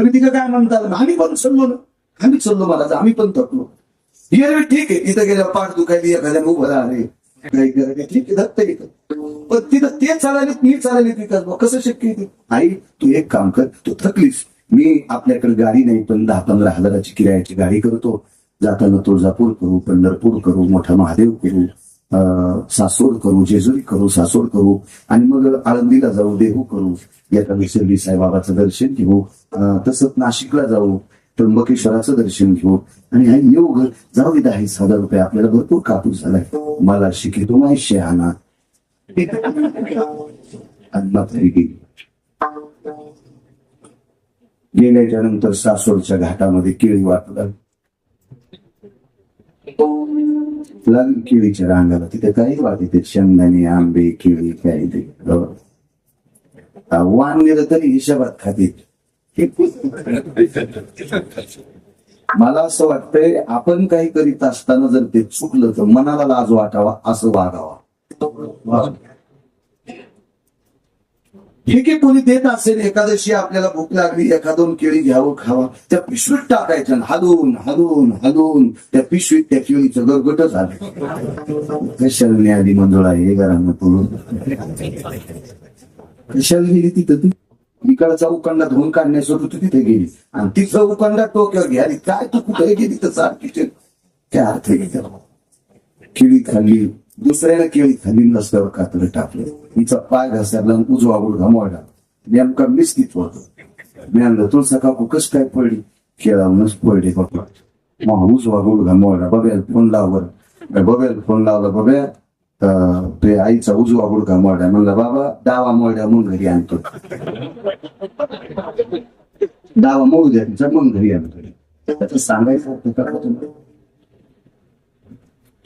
तुम्ही तिथं काय म्हणतात आम्ही पण चाललो ना. आम्ही चाललो मला आम्ही पण थकलो. एरवी ठीक आहे. तिथं गेल्यावर पाठ दुखायली एखाद्या उभं राहिले काही करायला ठीक आहे धकतं येतं पण तिथं ते चालायले मी चालायले तिथं. कसं शक्य आहे ते? आई तू एक काम कर. तू थकलीस. मी आपल्याकडे गाडी नाही पण दहा पंधरा हजाराची किरायाची गाडी करतो. जाताना तुळजापूर करू पंढरपूर करू मोठा महादेव करू. सासोड करू जेजुरी करू सासोड करू आणि मग आळंदीला जाऊ देहू करू. याचा विसर्गी साईबाबाचं दर्शन घेऊ. तसंच नाशिकला जाऊ त्र्यंबकेश्वराचं दर्शन घेऊ. आणि हा येऊ घर. जाऊ दे दहा हजार रुपये. आपल्याला भरपूर कापूस झालाय. मला शिकितो तो शहाणा आणि गेल्याच्यानंतर सासोडच्या घाटामध्ये केळी वाटतात. लागली केळीच्या रांगाला तिथे काही वाटते ते शेंगदाणे आंबे केळी काही ते वाण नेलं तरी हिशोबात खाते मला असं वाटतंय आपण काही करीत असताना जर ते चुकलं तर मनाला लाज वाटावा असं वागावा ठीक आहे कोणी देत असेल एकादशी आपल्याला भूक लागली एका दोन केळी घ्यावं खावा त्या पिशवीत टाकायच्या हलून हलवून हलवून हलवून त्या पिशवीत त्या केळीचं गरगट झालं. कशाला आली मंजुळा हे घरांना पुरून कशाला गेली तिथं ती. इकडचा उकंडा धुवून काढण्यासाठी तू तिथे गेली. आणि तिथं उकंडा टोक्यावर घ्याली काय तू कुठे गेली तर सारखी काय अर्थ आहे केळी खाल्ली. दुसऱ्याला केळी खाली नसल्यावर कातडं टाकलं. तिचा पाय घसरला आणि उजवा गुडघा मोडला. नेमका मिस्तीत होत. मी आणलं तुला सकाळ कस काय पडली? केळावूनच पडली बाबा. मग उजवा गुडघा मोडला. बघायला फोन लाववर. बघायला फोन लावला बघा ते आईचा उजवा गुडघा मोडला. म्हणलं बाबा डावा मोडल्या मग घरी आणतो. डावा मोडू द्या तिचा मग घरी आणतो. त्याचं सांगायचं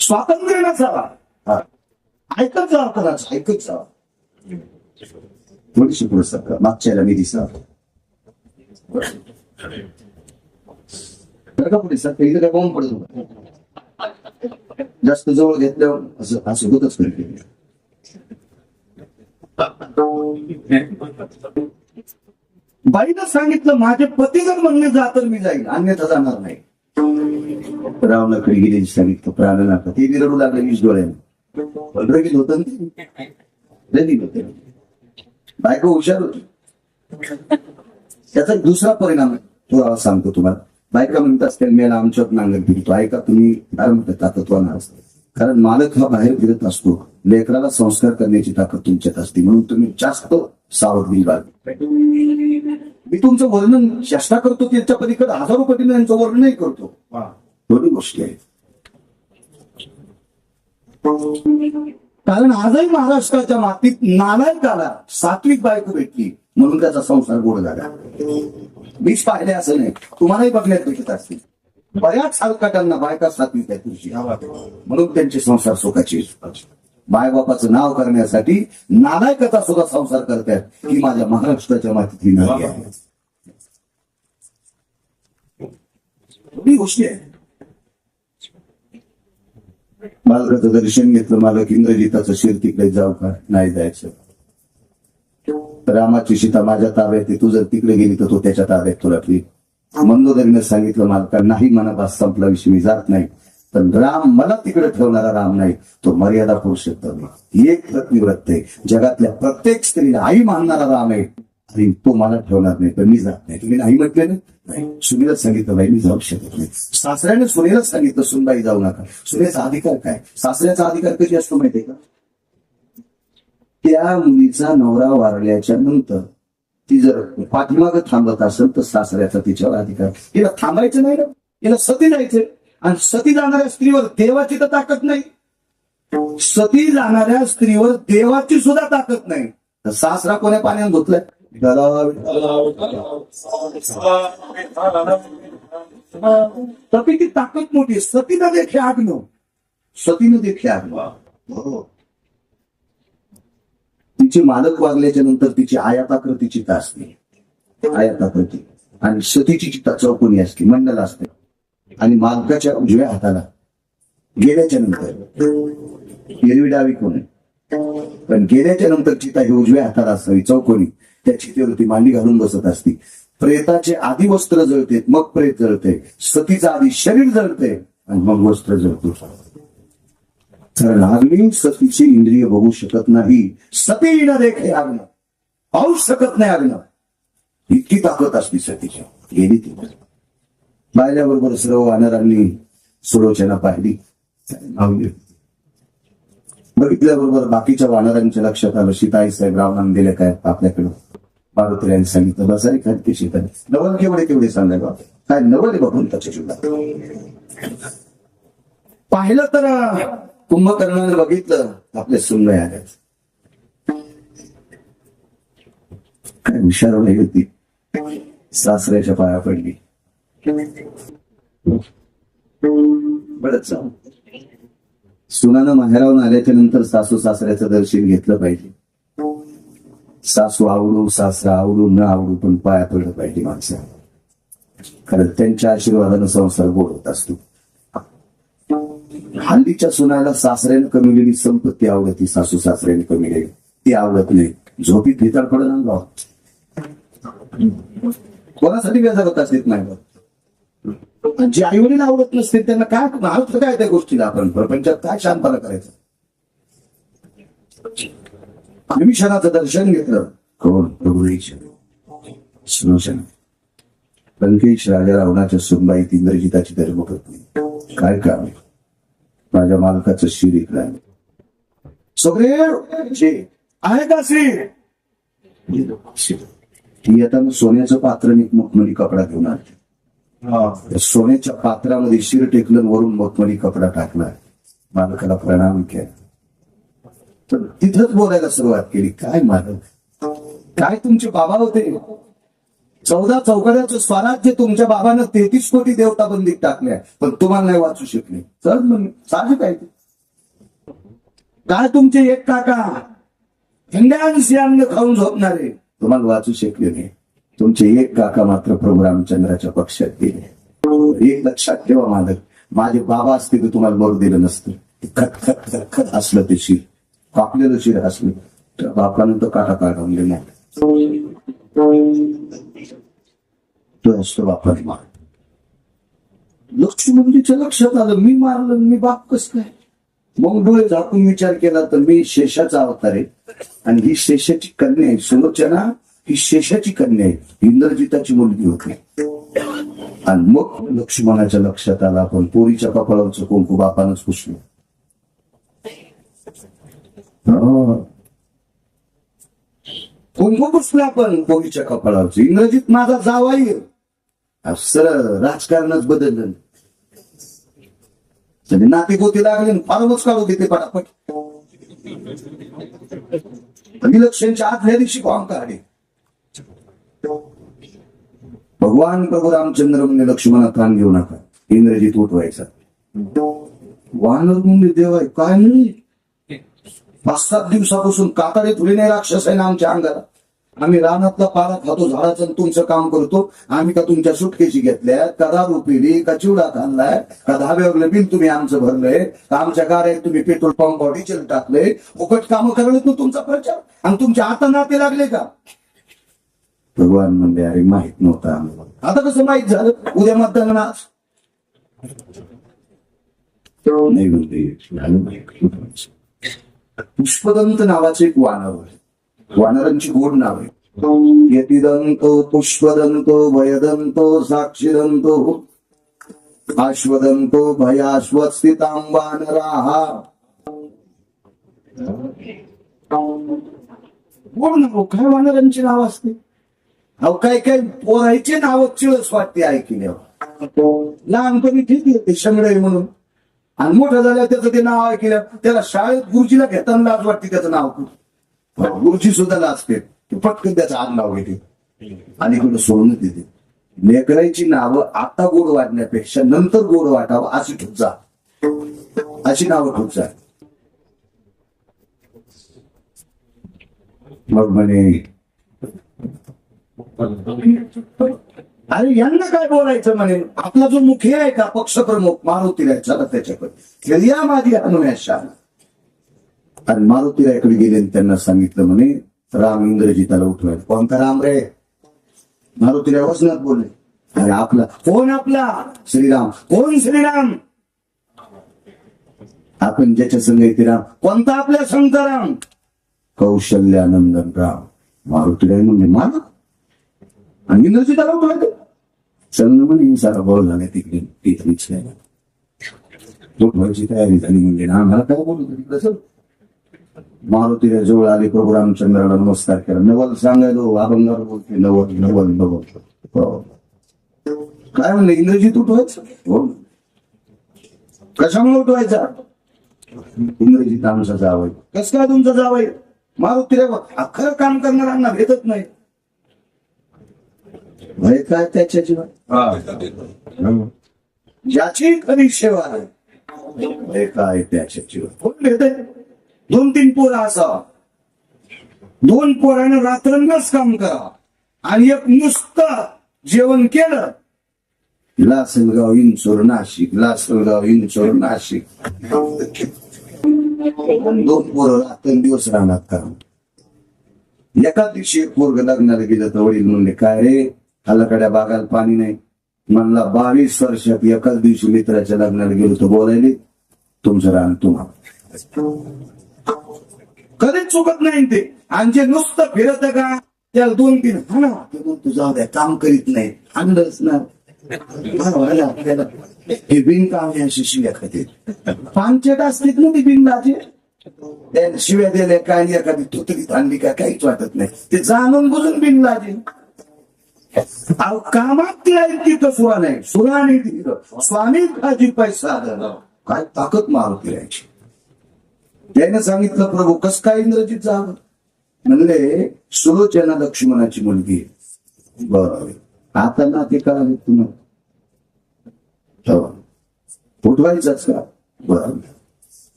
स्वातंत्र्य नसावा. ऐकत जा करायचं ऐकत जा थोडीशी पुढे सरकार मागच्या मी दिसा का पुढे सर इकडे काय बॉम्ब जास्त जवळ घेतल्यावर असं असं होतच बाईनं सांगितलं माझे पती जर म्हणणे जा तर मी जाईल अन्यथा जाणार नाही रावला कडे गेले सांगितलं प्राणाला ते रडू लागले वीस डोळ्याने होतं होते बायको हुशार होती त्याचा दुसरा परिणाम आहे. तो सांगतो तुम्हाला बायका म्हणत असतील मेला आमच्यात नांगर फिरतो ऐका तुम्ही काय म्हणतात ताकदवान असतो कारण मालक हा बाहेर फिरत असतो लेकराला संस्कार करण्याची ताकद तुमच्यात असते म्हणून तुम्ही जास्त सावधगिरी बाळगा मी तुमचं वर्णन चेष्टा करतो त्याच्या पलीकडे हजारो पटीने यांचं वर्णनही करतो दोन्ही गोष्टी आहेत कारण आजही महाराष्ट्राच्या मातीत नालायकाला सात्विक बायको भेटली. म्हणून त्याचा संसार गोड झाला. मीच पाहिले असं नाही. तुम्हालाही बघण्यात भेटत असतील. बऱ्याच हलकाटांना बायका सात्विक आहे तुझी. म्हणून त्यांचे संसार सुखाचे बायबापाचं नाव करण्यासाठी नालायकता सुद्धा संसार करतात. ही माझ्या महाराष्ट्राच्या मातीत ही नाही आहे गोष्टी आहे मालकाचं दर्शन घेतलं मालक इंद्रजिताचं शिर तिकडे जाऊ का? नाही जायचं. रामाची सीता माझ्या ताब्यात आहे. तू जर तिकडे गेली तर तो त्याच्या ताब्यात तुला प्रिय मंदोदरीने सांगितलं मालका नाही मनापास संपला विषयी मी जात नाही. पण राम मला तिकडे ठेवणारा राम नाही तो मर्यादा पुरुषोत्तम ही एक प्रतिव्रत आहे. जगातल्या प्रत्येक स्त्रीला आई मानणारा राम आहे. आणि तो मला ठेवणार नाही तर मी जात नाही. तुम्ही नाही म्हटले ना? नाही. सुनीला सांगितलं बाई मी जाऊ शकत नाही. सासऱ्याने सुनेला सांगितलं सुनबाई जाऊ नका. सुनेचा अधिकार काय? सासऱ्याचा अधिकार कधी असतो माहितीये का? त्या मुलीचा नवरा वारल्याच्या नंतर ती जर पाठीमाग थांबत असेल तर सासऱ्याचा तिच्यावर अधिकार. तिला थांबायचं नाही ना? तिला सती जायचंय आणि सती जाणाऱ्या स्त्रीवर देवाची तर ताकद नाही. सती जाणाऱ्या स्त्रीवर देवाची सुद्धा ताकद नाही. तर सासरा कोण्या पाण्यात धुतलाय सतीची ताकद मोठी सतीनं देखील आग्न सतीनं देखील आग्न तिचे मालक वागल्याच्या नंतर तिची आयाताकृती चिता असते. आयाताकृती. आणि सतीची चिता चौकोनी असते. मंडल असते. आणि मालकाच्या उजव्या हाताला गेल्याच्यानंतर. एरवी डावी कोण? पण गेल्याच्यानंतर चिता ही उजव्या हाताला असावी चौकोनी. त्या होती मांडी घालून बसत असती. प्रेताचे आधी वस्त्र जळते मग प्रेत जळते. सतीचं आधी शरीर जळते आणि मग वस्त्र जळतो. कारण अग्नी सतीची इंद्रिय बघू शकत नाही. सती न देखे अग्न पाहूच शकत नाही आग्न. इतकी ताकद असती सतीची. गेली ती. पाहिल्याबरोबर सर्व वानरांनी सुलोचना पाहिली. बघितल्याबरोबर बाकीच्या वानरांच्या लक्षात आलं सीताई साहेब रावणाने दिले काय आपल्याकडं? मारुतीरायने सांगितलं बस अरे काय ते सीता नवल केवढे केवढे सांगायला काय नवल बघून त्याच्या जीवनात? पाहिलं तर कुंभकर्णाने बघितलं आपले सुनबाई आले काय हुशार नाही होती सासऱ्याच्या पाया पडली. बरच सुनानं माहेरावून आल्याच्यानंतर सासू सासऱ्याचं दर्शन घेतलं पाहिजे. सासू आवडू सासरा आवडू न आवडू पण पाया पडलं पाहिजे माणसं कारण त्यांच्या आशीर्वादानं संसार गोड होत असतो. हल्लीच्या सुनाला सासऱ्याने कमिलेली संपत्ती आवडती सासू सासऱ्याने कमिलेली ती आवडत नाही. झोपीत भितर पडत आणला कोणासाठी व्याजा होत असत नाही जे आई वडील आवडत नसते त्यांना काय आवडतं काय त्या गोष्टीला आपण? प्रपंचात काय शांतपणा करायचं? विभीषणाचं दर्शन घेतलं. कोण? प्रभू सुलोचना लंकेश राजा रावणाच्या सुनबाई इंद्रजिताची धर्मपत्नी. काय काम माझ्या मालकाचं शिर इकडं सगळे आहे का श्री? ती आता मग सोन्याचं पात्र आणि मखमली कपडा घेऊन आली. सोन्याच्या पात्रामध्ये शिर टेकलं वरून मखमली कपडा टाकला. मालकाला प्रणाम केला. तर तिथंच बोलायला सुरुवात केली. काय मालक काय तुमचे बाबा होते? चौदा चौकड्याचं स्वराज्य तुमच्या बाबानं तेहतीस कोटी देवता बंदीत टाकल्या. पण तुम्हाला नाही वाचू शकले. चल मग आहे ते. काय तुमचे एक काका? थंड्यांशी अन्न खाऊन झोपणारे. तुम्हाला वाचू शकले नाही. तुमचे एक काका मात्र प्रभू रामचंद्राच्या पक्षात गेले. एक लक्षात ठेवा मालक. माझे बाबा असते तर तुम्हाला मरू दिलं नसतं. खत खत खत खट ते शिर. कापलेलं शिर हसलं. तर बापानं तो काटा काढून नाही तो असतो बापाने मार लक्ष्मणजीच्या लक्षात आलं मी मारलं मी बाप कस काय? मग डोळे झाकून विचार केला तर मी शेषाचा अवतार आहे. आणि ही शेषाची कन्या आहे. सुलोचना ही शेषाची कन्या आहे. इंद्रजिताची मुलगी होती. आणि मग लक्ष्मणाच्या लक्षात आला आपण. पोरीच्या कपाळावरचं कुंकू बापानच पुसलं. हा. कुंकू पुसलं आपण? पोरीच्या कपाळावरचं इंग्रजीत माझा जावाई सर सरळ राजकारणच बदललं. त्याने नाते गोती लागले आणि फारच काढू देते पटापट. विलक्षणच्या आदल्या दिवशी कॉम काढे भगवान प्रभू रामचंद्र म्हणजे लक्ष्मणा कान घेऊ नका. इंग्रजीत उठवायचा. वानर म्हणजे देव आहे काय नाही. पाच सात दिवसापासून थोडी नाही राक्षस आहे ना आमच्या अंगाला. आम्ही रानातला पाला खातो झाडाचं तुमचं काम करतो. आम्ही का तुमच्या सुटकेची घेतल्या? का दारू पिली? का चिवडा खाल्लाय का धाब्यावरलं बिल तुम्ही आमचं भरलंय? का आमच्या गाड्यात तुम्ही पेट्रोल पंप डिझेल टाकलंय? फुकट कामं करायला तुमचा प्रचार? आणि तुमच्या आता नाते लागले का? भगवान म्हणले अरे माहीत नव्हतं आम्हाला. आता कसं माहीत झालं? उद्या मतदान नाही म्हणते झालं माहीत. पुष्पदंत नावाचे एक वानर आहे वानरांची गोड नाव आहे. यतिदंतो पुष्पदंतो भयदंतो साक्षीदंतो आश्वदंतो भयाश्वस्थितां वानराहा गोड नाव काय वानरांची नाव असते? अहो काय काय पोरायचे नाव चिळस वाटते ऐकल्यावर. लहानपणी ठीक आहे ते शंगडे म्हणून. आणि मोठं झाल्यावर त्याचं ते नाव ऐकलं. त्याला शाळेत गुरुजीला घेताना लाज वाटते त्याचं नाव पण गुरुजी सुद्धा लाजते. ते पटकन त्याचं आग नाव घेते आणि इकडं सोडून देते. लेकरांची नावं आता गोड वाटण्यापेक्षा नंतर गोड वाटावं अशी ठुकजा अशी नावं ठुकजा मग म्हणे अरे यांना काय बोलायचं म्हणे? आपला जो मुखी आहे का पक्षप्रमुख? मारुतीराय चला त्याच्याकडे या माझी अनुयाशा आणि मारुतीरायकडे गेले आणि त्यांना सांगितलं म्हणे राम इंद्रजिताला उठवायला कोणता राम रे? मारुतीला वचनात बोलले. अरे आपला कोण आपला? श्रीराम. कोण श्रीराम? आपण ज्याच्या संघ येते राम. कोणता आपल्या संत राम? कौशल्यानंदन राम. मारुतीला म्हणजे माना आणि इंद्रजी त्याला उठवायचं संग म्हणे सारा बॉल झाला तिकडे तिथलीच नाही. उठवायची तयारी झाली म्हणजे ना आम्हाला काय बोलू तसं मारुतीला जवळ आले प्रभू रामचंद्राला नमस्कार केला नवल सांगायलो अभंगावर बोलते नवल नवल नवल. हो. काय म्हणलं इंग्रजीत उठवायचं? हो. कशामुळे उठवायचा? इंग्रजीत आमचा जावय कस काय तुमचं जावय मारुतीला खरं काम करणाऱ्यांना भेटत नाही. भय काय त्याच्या जीवन ज्याची खरी सेवा आहे भय काय त्याच्या जीवन कोण दोन तीन पोरं असावा दोन पोरानं रात्रंगच काम करा. आणि एक नुसतं जेवण केलं. लासलगाव इंचोर नाशिक लासलगाव इंचोर नाशिक. दोन पोरं रात्र दिवस राहणार काम. एका दिवशी एक पोरग लग्नाला गेलं तर वडील म्हणले काय रे? हालाकड्या बागाला पाणी नाही. म्हणला बावीस वर्षात एकाच दिवशी मित्राच्या लग्नाला गेलो तर बोलायले तुमचं रान तुम्हाला कधीच चुकत नाही ते. आणि जे नुसतं फिरत का त्याला दोन तीन हा ना ते जाऊ द्या काम करीत नाही. अंडच ना. हे बिनकाम अशी शिव्या खाते. पानचेट असतील ना ती बिंदाचे त्याने शिव्या दिल्या काय एखादी तुतरीत आणली काय काहीच वाटत नाही. ते जाणून बुजून बिनलाजे अहो कामात ती आहे तिथं सुरा नाही सुरा नाही तिथं. स्वामी खाजी पैसा काय ताकद मारुती राहायची त्याने सांगितलं प्रभू कस काय इंद्रजीत जावं? म्हणले सुलोचना लक्ष्मणाची मुलगी बरोबर आता ना ते काय तुम्हाला फुटवायचंच का? बरं.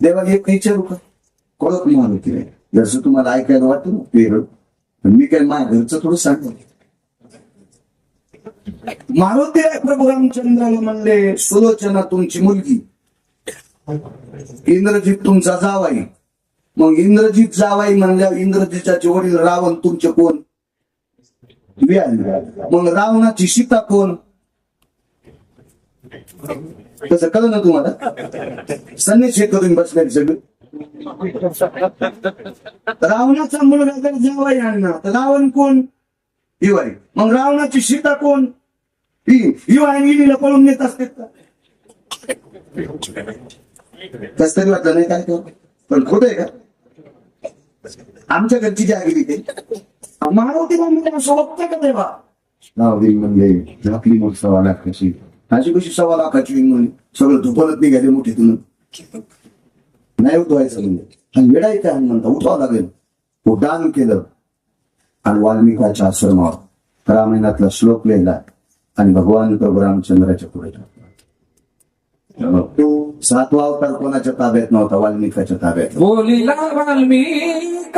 देवा एक विचारू का? कळत मारुती रे जसं तुम्हाला ऐकायला वाटतं ना मी काय माझ्या घरचं थोडं सांगतो. मारुती आहे प्रभू रामचंद्राला म्हणले सुलोचना तुमची मुलगी. इंद्रजीत तुमचा जावाई. मग इंद्रजीत जावाई म्हणल्यावर इंद्रजीताचे वडील रावण तुमचे कोण? मग रावणाची सीता कोण? तसं कळलं ना तुम्हाला? संदेश हे करून बसले सगळे? रावणाचा मुलगा जर जावाई आणणार तर रावण कोण? हिवाई मग रावणाची सीता कोण? ही पळून नेत असते का? कस तरी वाटलं नाही काय पण खोट आहे का? आमच्या घरची जागिरी ते मानवती म्हणजे सोबत का तेव्हा नावदी म्हणले आपली मग सव्वा लाखाची. अशी कशी सव्वा लाखाची म्हणे? सगळं धुपलत निघाले मोठीतून. नाही उठवायचं म्हणजे. आणि वेळाही काय म्हणता उठवावं लागेल. उड्डाण केलं. आणि वाल्मिकाच्या आश्रमावर. रामायणातला श्लोक लिहिला. आणि भगवान प्रभू रामचंद्राच्या पुढे टाकला सातवा अवतार कोणाच्या ताब्यात नव्हता वाल्मिकाच्या ताब्यात बोलिला Valmik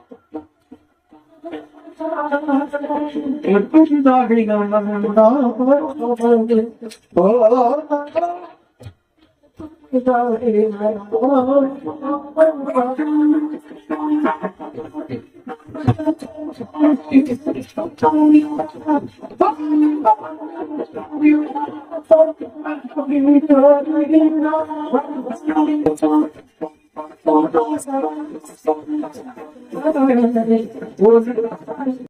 Oh, I'm sorry, I'm sorry, I'm I'm sorry, I'm sorry, I'm I'm sorry, I'm sorry, I'm